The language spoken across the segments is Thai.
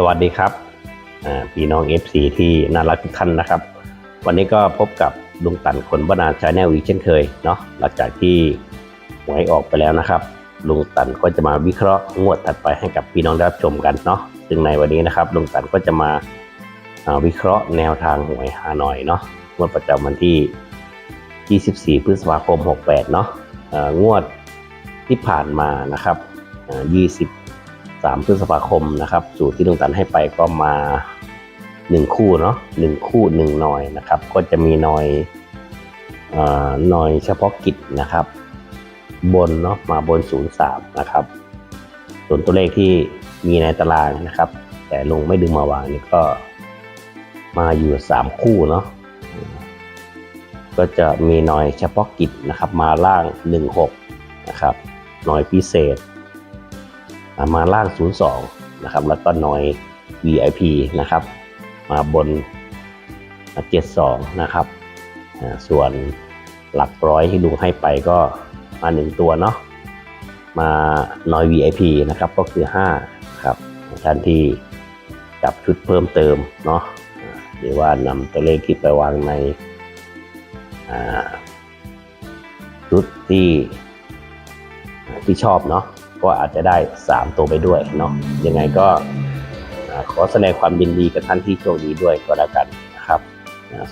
สวัสดีครับพี่น้อง FC ที่น่ารักทุกท่านนะครับ วันนี้ก็พบกับลุงตันคนบานาชาแนลอีกเช่นเคยเนาะหลังจากที่หวยออกไปแล้วนะครับ ลุงตันก็จะมาวิเคราะห์งวดถัดไปให้กับพี่น้องได้รับชมกันเนาะซึ่งในวันนี้นะครับ ลุงตันก็จะมาาวิเคราะห์แนวทางหวยฮานอยเนาะงวดประจำวันที่ 24 พฤษภาคม 68 เนาะงวดที่ผ่านมานะครับ 20 3 พฤษภาคมนะครับ สูตรที่ลุงตันให้ไปก็มา 1 คู่เนาะหนึ่งคู่หนึ่งหน่อยนะครับ ก็จะมีหน่อยอหน่อยเฉพาะกิจนะครับ บนเนาะมาบน 03 นะครับ ส่วนตัวเลขที่มีในตารางนะครับ แต่ลงไม่ดึงมาวางนี่ก็มาอยู่ 3 คู่เนาะก็จะมีหน่อยเฉพาะกิจนะครับ มาล่าง 16 นะครับหน่อยพิเศษ มาล่าง 02 นะครับ แล้วก็หน่อย VIP นะครับ มาบน 72 นะครับ ส่วนหลักร้อยที่ลุงให้ไปก็มา1ตัวเนาะ มาหน่อย VIP นะครับก็คือ 5 ครับท่านที่จับชุดเพิ่มเติมเนาะหรือว่านำตัวเลขที่ไปวางในชุดที่ที่ชอบเนาะ ก็อาจจะได้ 3 ตัวไปด้วยเนาะยังไงก็ขอแสดงความยินดีกับท่านที่โชคดีด้วยก็แล้วกันนะครับ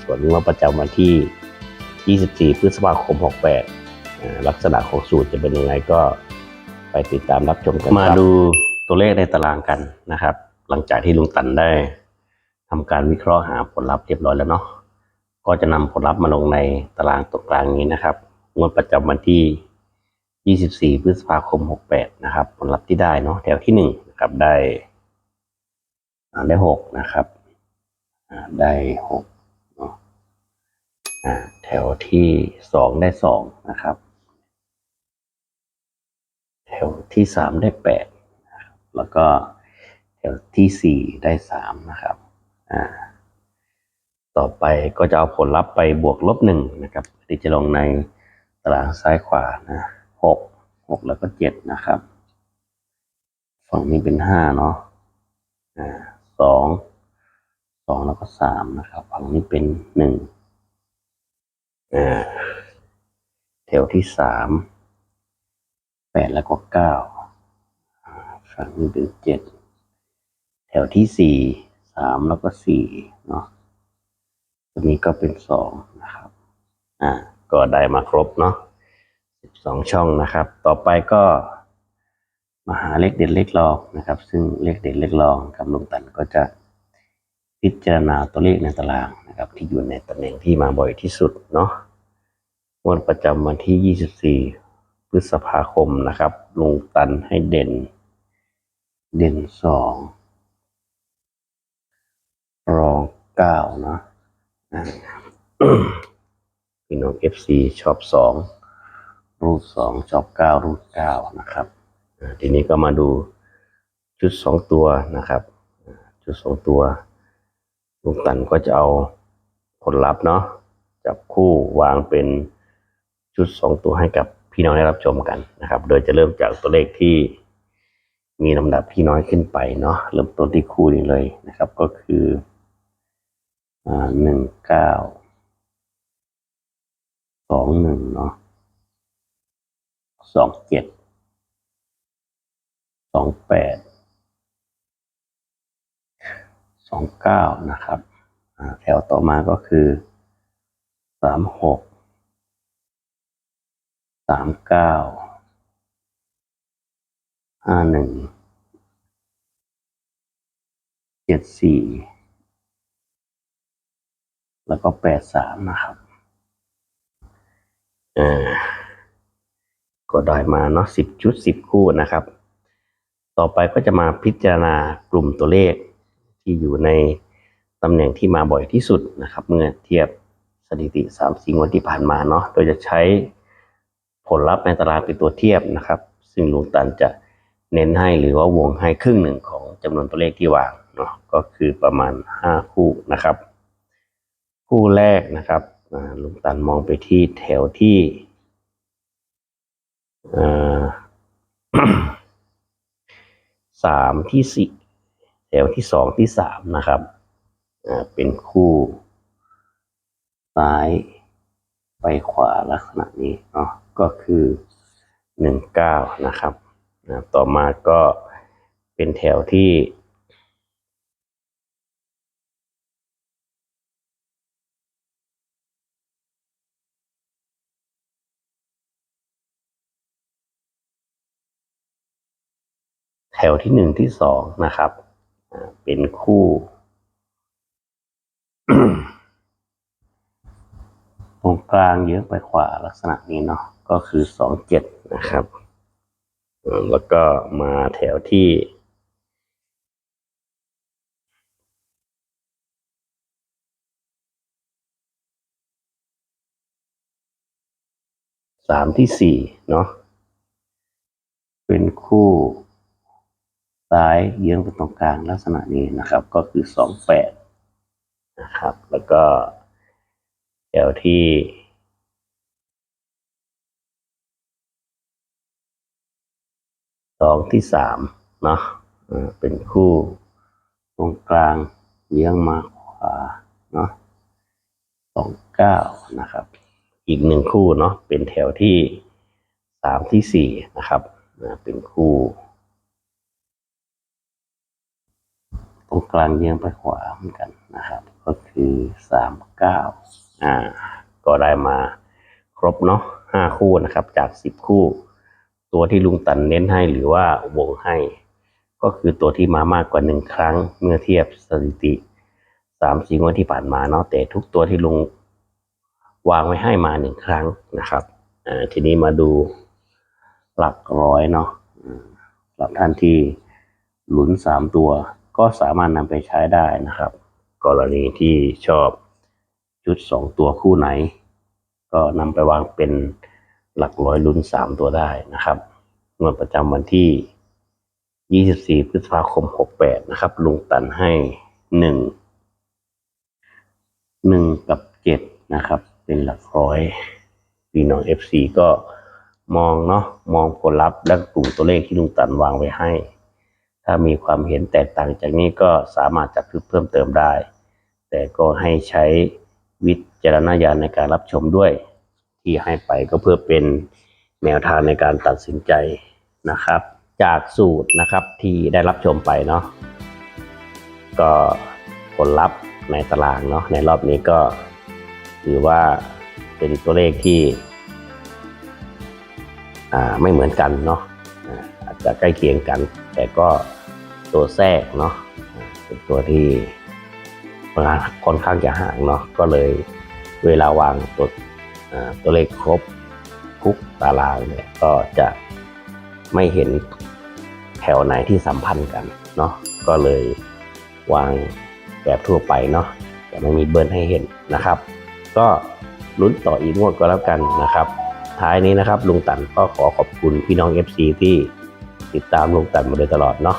ส่วนงวดประจำวันที่ 24 พฤษภาคม 68 ลักษณะของสูตรจะเป็นยังไงก็ไปติดตามรับชมกันมาดูตัวเลขในตารางกันนะครับ หลังจากที่ลุงตันได้ทำการวิเคราะห์หาผลลัพธ์เรียบร้อยแล้วเนาะก็จะนำผลลัพธ์มาลงในตารางตรงกลางนี้นะครับงวดประจำวันที่ 24 พฤษภาคม 68 นะครับ ผลลัพธ์ที่ได้เนาะแถวที่1นะครับได้ได้6นะครับได้6เนาะแถวที่ 2 ได้2นะครับ แถวที่ 3 ได้8แล้วก็แถวที่ 4 ได้3นะครับอ่าต่อไปก็จะเอาผลลัพธ์ไปบวกลบ1นะครับที่จะลงในตารางซ้ายขวานะ หกหกแล้วก็เจ็ดนะครับ ฝั่งนี้เป็นห้าเนาะอ่าสองสองแล้วก็สามนะครับ ฝั่งนี้เป็นหนึ่งอ่าแถวที่สามแปดแล้วก็เก้าฝั่งนี้เป็นเจ็ดแถวที่สี่สามแล้วก็สี่เนาะตัวนี้ก็เป็นสองนะครับ อ่า ก็ได้มาครบเนาะ 12ช่องนะครับ ต่อไปก็มาหาเลขเด็ดเลขรองนะครับ ซึ่งเลขเด็ดเลขรองกับลุงตันก็จะพิจารณาตัวเลขในตารางนะครับ ที่อยู่ในตำแหน่งที่มาบ่อยที่สุดเนาะงวดประจำวันที่ 24 พฤษภาคมนะครับลุงตันให้เด่น เด่นสองรองเก้าเนาะพี่น้อง FC ชอบสอง รูทสองชอบเก้ารูทเก้านะครับทีนี้ก็มาดูชุดสองตัวนะครับ ชุดสองตัวลุงตันก็จะเอาผลลัพธ์เนาะจับคู่วางเป็นชุดสองตัวให้กับพี่น้องได้รับชมกันนะครับ โดยจะเริ่มจากตัวเลขที่มีลำดับที่น้อยขึ้นไปเนาะเริ่มต้นที่คู่นี้เลยนะครับ ก็คือหนึ่งเก้าสองหนึ่งเนาะ สองเจ็ดสองแปดสองเก้านะครับแถวต่อมาก็คือสามหกสามเก้าห้าหนึ่งเจ็ดสี่แล้วก็แปดสามนะครับอ่า ก็ได้มาเนาะสิบชุดสิบคู่นะครับ ต่อไปก็จะมาพิจารณากลุ่มตัวเลขที่อยู่ในตำแหน่งที่มาบ่อยที่สุดนะครับ เมื่อเทียบสถิติ3ามสี่งวดที่ผ่านมาเนาะ โดยจะใช้ผลลัพธ์ในตารางเป็นตัวเทียบนะครับ ซึ่งลุงตันจะเน้นให้หรือว่าวงให้ครึ่งหนึ่งของจำนวนตัวเลขที่วางเนาะ ก็คือประมาณ 5 คู่นะครับ คู่แรกนะครับลุงตันมองไปที่แถวที่ สามที่สี่แถวที่สองที่สามนะครับเป็นคู่ซ้ายไปขวาลักษณะนี้เนาะก็คือหนึ่งเก้านะครับต่อมาก็เป็นแถวที่ แถวที่หนึ่งที่สองนะครับ เป็นคู่ ตรงกลางเยอะไปขวาลักษณะนี้เนาะก็คือสองเจ็ดนะครับ แล้วก็มาแถวที่สามที่สี่เนาะเป็นคู่ ซ้ายเยื้องไปตรงกลางลักษณะนี้นะครับ ก็คือสองแปดนะครับ แล้วก็แถวที่สองที่สามเนาะเป็นคู่ตรงกลางเยื้องมาขวาเนาะสองเก้านะครับ อีกหนึ่งคู่เนาะเป็นแถวที่สามที่สี่นะครับเป็นคู่ ตรงกลางเยื้องไปขวาเหมือนกันนะครับ ก็คือสามเก้าอ่าก็ได้มาครบเนาะห้าคู่นะครับ จากสิบคู่ ตัวที่ลุงตันเน้นให้หรือว่าวงให้ ก็คือตัวที่มามากกว่าหนึ่งครั้งเมื่อเทียบสถิติสามสี่งวดที่ผ่านมาเนาะแต่ทุกตัวที่ลุงวางไว้ให้มาหนึ่งครั้งนะครับอ่าทีนี้มาดูหลักร้อยเนาะสำหรับท่านที่หลุนสามตัว ก็สามารถนำไปใช้ได้นะครับ กรณีที่ชอบชุดสองตัวคู่ไหน ก็นำไปวางเป็นหลักร้อยลุ้นสามตัวได้นะครับงวดประจำวันที่ 24 พฤษภาคม 68 นะครับ ลุงตันให้หนึ่งหนึ่งกับเจ็ดนะครับ เป็นหลักร้อยพี่น้อง FC ก็มองเนาะมองผลลัพธ์และกลุ่มตัวเลขที่ลุงตันวางไว้ให้ ถ้ามีความเห็นแตกต่างจากนี้ก็สามารถจับเพิ่มเติมได้ แต่ก็ให้ใช้วิจารณญาณในการรับชมด้วย ที่ให้ไปก็เพื่อเป็นแนวทางในการตัดสินใจนะครับ จากสูตรนะครับที่ได้รับชมไปเนาะก็ผลลัพธ์ในตารางเนาะในรอบนี้ก็ถือว่าเป็นตัวเลขที่ไม่เหมือนกันเนาะอาจจะใกล้เคียงกัน แต่ก็ ตัวแทรกเนาะเป็นตัวที่ค่อนข้างจะห่างเนาะก็เลยเวลาวางตัวตัวเลขครบทุกตารางเนี่ยก็จะไม่เห็นแถวไหนที่สัมพันธ์กันเนาะก็เลยวางแบบทั่วไปเนาะจะไม่มีเบิร์นให้เห็นนะครับ ก็ลุ้นต่ออีกงวดก็แล้วกันนะครับ ท้ายนี้นะครับลุงตันก็ขอขอบคุณพี่น้อง FC ที่ติดตามลุงตันมาโดยตลอดเนาะ